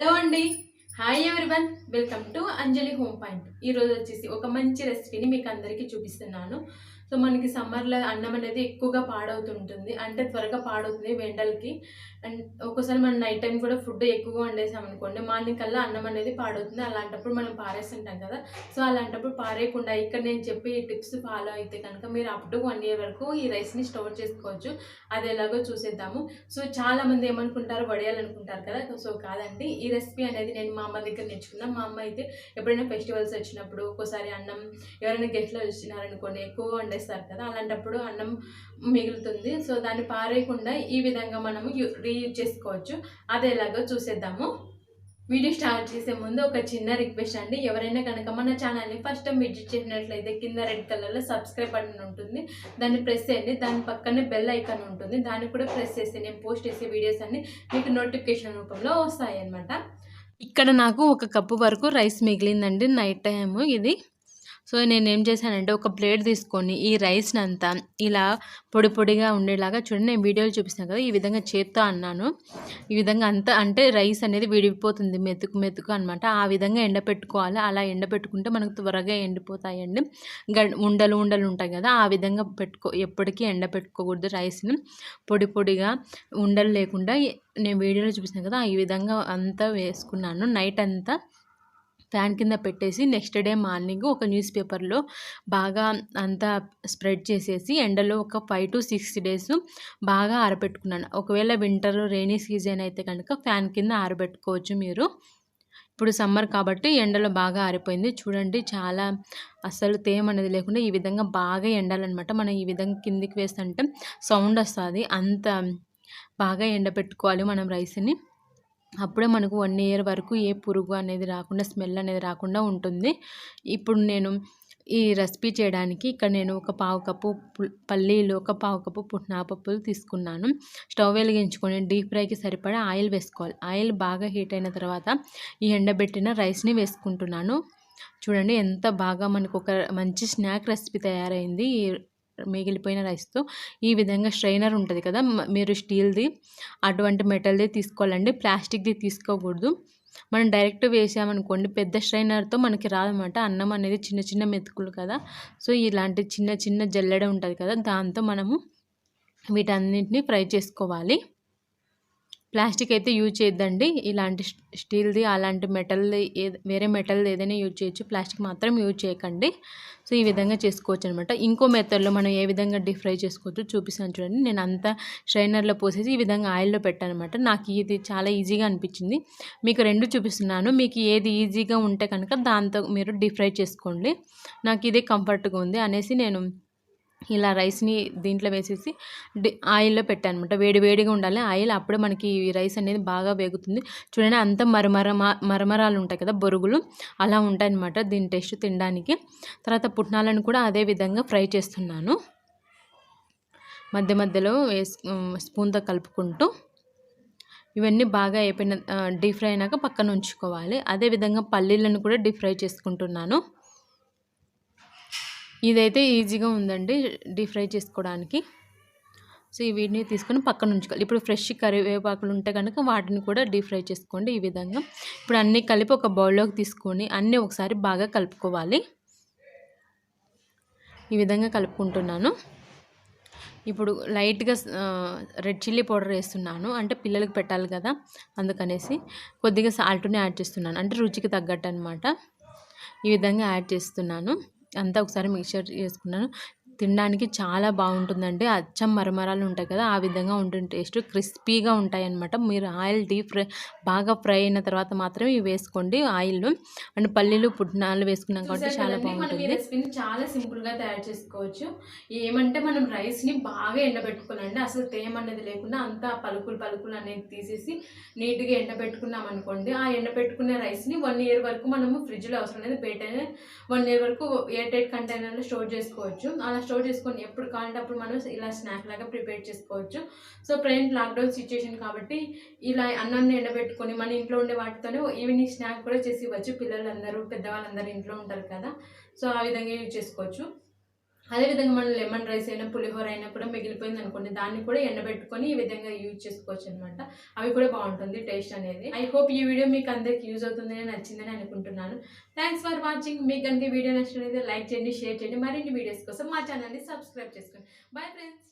Hello అండి. Hi everyone welcome to Anjali home point ఈరోజు వచ్చేసి ఒక మంచి రెసిపీని మీకు అందరికీ చూపిస్తున్నాను. సో మనకి సమ్మర్లో అన్నం అనేది ఎక్కువగా పాడవుతుంటుంది. అంటే త్వరగా పాడవుతుంది వెండలకి. అండ్ ఒక్కోసారి మనం నైట్ టైం కూడా ఫుడ్ ఎక్కువగా వండేసాం అనుకోండి మార్నింగ్ కల్లా అన్నం అనేది పాడవుతుంది. అలాంటప్పుడు మనం పారేస్తుంటాం కదా. సో అలాంటప్పుడు పారేయకుండా ఇక్కడ నేను చెప్పి ఈ టిప్స్ ఫాలో అయితే కనుక మీరు అప్ టు వన్ ఇయర్ వరకు ఈ రైస్ని స్టోర్ చేసుకోవచ్చు. అది ఎలాగో చూసేద్దాము. సో చాలామంది ఏమనుకుంటారు వడేయాలనుకుంటారు కదా. సో కాదండి ఈ రెసిపీ అనేది నేను మా అమ్మ దగ్గర నేర్చుకున్నాను మా అమ్మ అయితే ఎప్పుడైనా ఫెస్టివల్స్ వచ్చినప్పుడు ఒక్కోసారి అన్నం ఎవరైనా గెస్ట్లు వచ్చినారనుకోండి ఎక్కువ పారేస్తారు కదా అలాంటప్పుడు అన్నం మిగులుతుంది. సో దాన్ని పారేయకుండా ఈ విధంగా మనము రీయూజ్ చేసుకోవచ్చు. అది ఎలాగో చూసేద్దాము. వీడియో స్టార్ట్ చేసే ముందు ఒక చిన్న రిక్వెస్ట్ అండి. ఎవరైనా కనుక మన ఛానల్ని ఫస్ట్ టైం విజిట్ చేసినట్లయితే కింద రెడ్ కలర్లో సబ్స్క్రైబ్ బటన్ ఉంటుంది. దాన్ని ప్రెస్ చేయండి. దాని పక్కనే బెల్ ఐకాన్ ఉంటుంది. దాన్ని కూడా ప్రెస్ చేస్తే నేను పోస్ట్ చేసే వీడియోస్ అన్ని మీకు నోటిఫికేషన్ రూపంలో వస్తాయి అన్నమాట ఇక్కడ నాకు ఒక కప్పు వరకు రైస్ మిగిలిందండి. నైట్ టైము ఇది. సో నేను ఏం చేశానంటే ఒక ప్లేట్ తీసుకొని ఈ రైస్ని అంతా ఇలా పొడి పొడిగా ఉండేలాగా చూడండి నేను వీడియోలు చూపిస్తాను కదా ఈ విధంగా చేత్తో అన్నాను. ఈ విధంగా అంతా అంటే రైస్ అనేది విడిపోతుంది మెతుకు మెతుకు అనమాట ఆ విధంగా ఎండపెట్టుకోవాలి. అలా ఎండపెట్టుకుంటే మనకు త్వరగా ఎండిపోతాయండి. ఉండలు ఉండలు ఉంటాయి కదా ఆ విధంగా పెట్టుకో ఎప్పటికీ ఎండపెట్టుకోకూడదు రైస్ని. పొడి పొడిగా ఉండలు లేకుండా నేను వీడియోలో చూపిస్తాను కదా ఈ విధంగా అంతా వేసుకున్నాను. నైట్ అంతా ఫ్యాన్ కింద పెట్టేసి నెక్స్ట్ డే మార్నింగ్ ఒక న్యూస్ పేపర్లో బాగా అంతా స్ప్రెడ్ చేసేసి ఎండలో ఒక ఫైవ్ టు సిక్స్ డేస్ బాగా ఆరబెట్టుకున్నాను. ఒకవేళ వింటర్ రైనీ సీజన్ అయితే కనుక ఫ్యాన్ కింద ఆరబెట్టుకోవచ్చు మీరు. ఇప్పుడు సమ్మర్ కాబట్టి ఎండలో బాగా ఆరిపోయింది. చూడండి చాలా అసలు తేమ అనేది లేకుండా ఈ విధంగా బాగా ఎండాలన్నమాట. మనం ఈ విధంగా కిందికి వేస్తుంటే సౌండ్ వస్తుంది. అంత బాగా ఎండబెట్టుకోవాలి మనం రైస్ని. అప్పుడే మనకు వన్ ఇయర్ వరకు ఏ పురుగు అనేది రాకుండా స్మెల్ అనేది రాకుండా ఉంటుంది. ఇప్పుడు నేను ఈ రెసిపీ చేయడానికి ఇక్కడ నేను ఒక పావు కప్పు పల్లీలు ఒక పావు కప్పు పుట్నాపప్పులు తీసుకున్నాను. స్టవ్ వెలిగించుకొని డీప్ ఫ్రైకి సరిపడా ఆయిల్ వేసుకోవాలి. ఆయిల్ బాగా హీట్ అయిన తర్వాత ఈ ఎండబెట్టిన రైస్ని వేసుకుంటున్నాను. చూడండి ఎంత బాగా మనకు ఒక మంచి స్నాక్ రెసిపీ తయారైంది. ఈ మిగిలిపోయిన రైస్తో ఈ విధంగా స్ట్రైనర్ ఉంటుంది కదా మీరు స్టీల్ది అటువంటి మెటల్ది తీసుకోవాలండి. ప్లాస్టిక్ది తీసుకోకూడదు. మనం డైరెక్ట్ వేసామనుకోండి పెద్ద స్ట్రైనర్తో మనకి రాదన్నమాట అన్నం అనేది చిన్న చిన్న మెతుకులు కదా. సో ఇలాంటి చిన్న చిన్న జల్లెడ ఉంటుంది కదా దాంతో మనము వీటన్నిటిని ఫ్రై చేసుకోవాలి. ప్లాస్టిక్ అయితే యూజ్ చేయొద్దండి. ఇలాంటి స్టీల్ది అలాంటి మెటల్ది వేరే మెటల్ది ఏదైనా యూజ్ చేయొచ్చు. ప్లాస్టిక్ మాత్రం యూజ్ చేయకండి. సో ఈ విధంగా చేసుకోవచ్చు అనమాట ఇంకో మెథడ్లో మనం ఏ విధంగా డీప్ ఫ్రై చేసుకోవచ్చు చూపిస్తాను చూడండి. నేను అంతా స్ట్రైనర్లో పోసేసి ఈ విధంగా ఆయిల్లో పెట్టాను అనమాట నాకు ఇది చాలా ఈజీగా అనిపించింది. మీకు రెండు చూపిస్తున్నాను. మీకు ఏది ఈజీగా ఉంటే కనుక దాంతో మీరు డీప్ ఫ్రై చేసుకోండి. నాకు ఇదే కంఫర్ట్గా ఉంది అనేసి నేను ఇలా రైస్ని దీంట్లో వేసేసి ఆయిల్లో పెట్టాను అనమాట వేడి వేడిగా ఉండాలి. ఆయిల్ అప్పుడే మనకి ఈ రైస్ అనేది బాగా వేగుతుంది. చూడండి అంత మరమర మరమరాలు ఉంటాయి కదా బొరుగులు. అలా ఉంటాయి అనమాట దీని టేస్ట్ తినడానికి. తర్వాత పుట్నాలను కూడా అదే విధంగా ఫ్రై చేస్తున్నాను. మధ్య మధ్యలో వేస్ స్పూన్తో కలుపుకుంటూ ఇవన్నీ బాగా అయిపోయిన డీప్ ఫ్రై అయినాక పక్కన ఉంచుకోవాలి. అదేవిధంగా పల్లీలను కూడా డీప్ ఫ్రై చేసుకుంటున్నాను. ఇదైతే ఈజీగా ఉందండి డీప్ ఫ్రై చేసుకోవడానికి. సో ఈ వీటిని తీసుకొని పక్కన ఉంచుకోవాలి. ఇప్పుడు ఫ్రెష్ కరివేపాకులు ఉంటే కనుక వాటిని కూడా డీప్ ఫ్రై చేసుకోండి ఈ విధంగా. ఇప్పుడు అన్నీ కలిపి ఒక బౌల్లోకి తీసుకొని అన్నీ ఒకసారి బాగా కలుపుకోవాలి. ఈ విధంగా కలుపుకుంటున్నాను. ఇప్పుడు లైట్గా రెడ్ చిల్లీ పౌడర్ వేస్తున్నాను. అంటే పిల్లలకు పెట్టాలి కదా అందుకనేసి కొద్దిగా సాల్ట్ని యాడ్ చేస్తున్నాను. అంటే రుచికి తగ్గట్టు అనమాట ఈ విధంగా యాడ్ చేస్తున్నాను. అంతా ఒకసారి మిక్చర్ చేసుకున్నాను. తినడానికి చాలా బాగుంటుందండి. అచ్చం మరమరాలు ఉంటాయి కదా ఆ విధంగా ఉంటుంది టేస్ట్. క్రిస్పీగా ఉంటాయి అన్నమాట మీరు ఆయిల్ డీప్ ఫ్రై బాగా ఫ్రై అయిన తర్వాత మాత్రమే ఇవి వేసుకోండి. ఆయిల్ అండ్ పల్లీలు పుట్నాలు వేసుకున్నాం కాబట్టి చాలా బాగుంటుంది. రెసిపీని చాలా సింపుల్గా తయారు చేసుకోవచ్చు. ఏమంటే మనం రైస్ని బాగా ఎండబెట్టుకోవాలండి. అసలు తేమ అనేది లేకుండా అంతా పలుకులు పలుకులు అనేది తీసేసి నీట్గా ఎండబెట్టుకున్నాం అనుకోండి. ఆ ఎండబెట్టుకునే రైస్ని వన్ ఇయర్ వరకు మనము ఫ్రిడ్జ్లో అవసరం లేదు. బయట వన్ ఇయర్ వరకు ఎయిర్ టైట్ కంటైనర్లో స్టోర్ చేసుకోవచ్చు. అలా స్టోర్ చేసుకొని ఎప్పుడు కావాలంటే అప్పుడు మనం ఇలా స్నాక్ లాగా ప్రిపేర్ చేసుకోవచ్చు. సో ప్రజెంట్ లాక్డౌన్ సిచ్యుయేషన్ కాబట్టి ఇలా అన్నాన్ని ఎండబెట్టుకొని మన ఇంట్లో ఉండే వాటితోనే ఈవినింగ్ స్నాక్ కూడా చేసి ఇవ్వచ్చు. పిల్లలందరూ పెద్దవాళ్ళందరూ ఇంట్లో ఉంటారు కదా. సో ఆ విధంగా యూజ్ చేసుకోవచ్చు. అదేవిధంగా మనం లెమన్ రైస్ అయినా పులిహోర అయినా కూడా మిగిలిపోయింది అనుకోండి దాన్ని కూడా ఎండబెట్టుకొని ఈ విధంగా యూజ్ చేసుకోవచ్చు అనమాట అవి కూడా బాగుంటుంది టేస్ట్ అనేది. ఐ హోప్ ఈ వీడియో మీకు అందరికి యూజ్ అవుతుందని నచ్చిందని అనుకుంటున్నాను. థ్యాంక్స్ ఫర్ వాచింగ్ మీకు కనుక వీడియో నచ్చినట్లయితే లైక్ చేయండి షేర్ చేయండి. మరిన్ని వీడియోస్ కోసం మా ఛానల్ని సబ్స్క్రైబ్ చేసుకోండి. Bye friends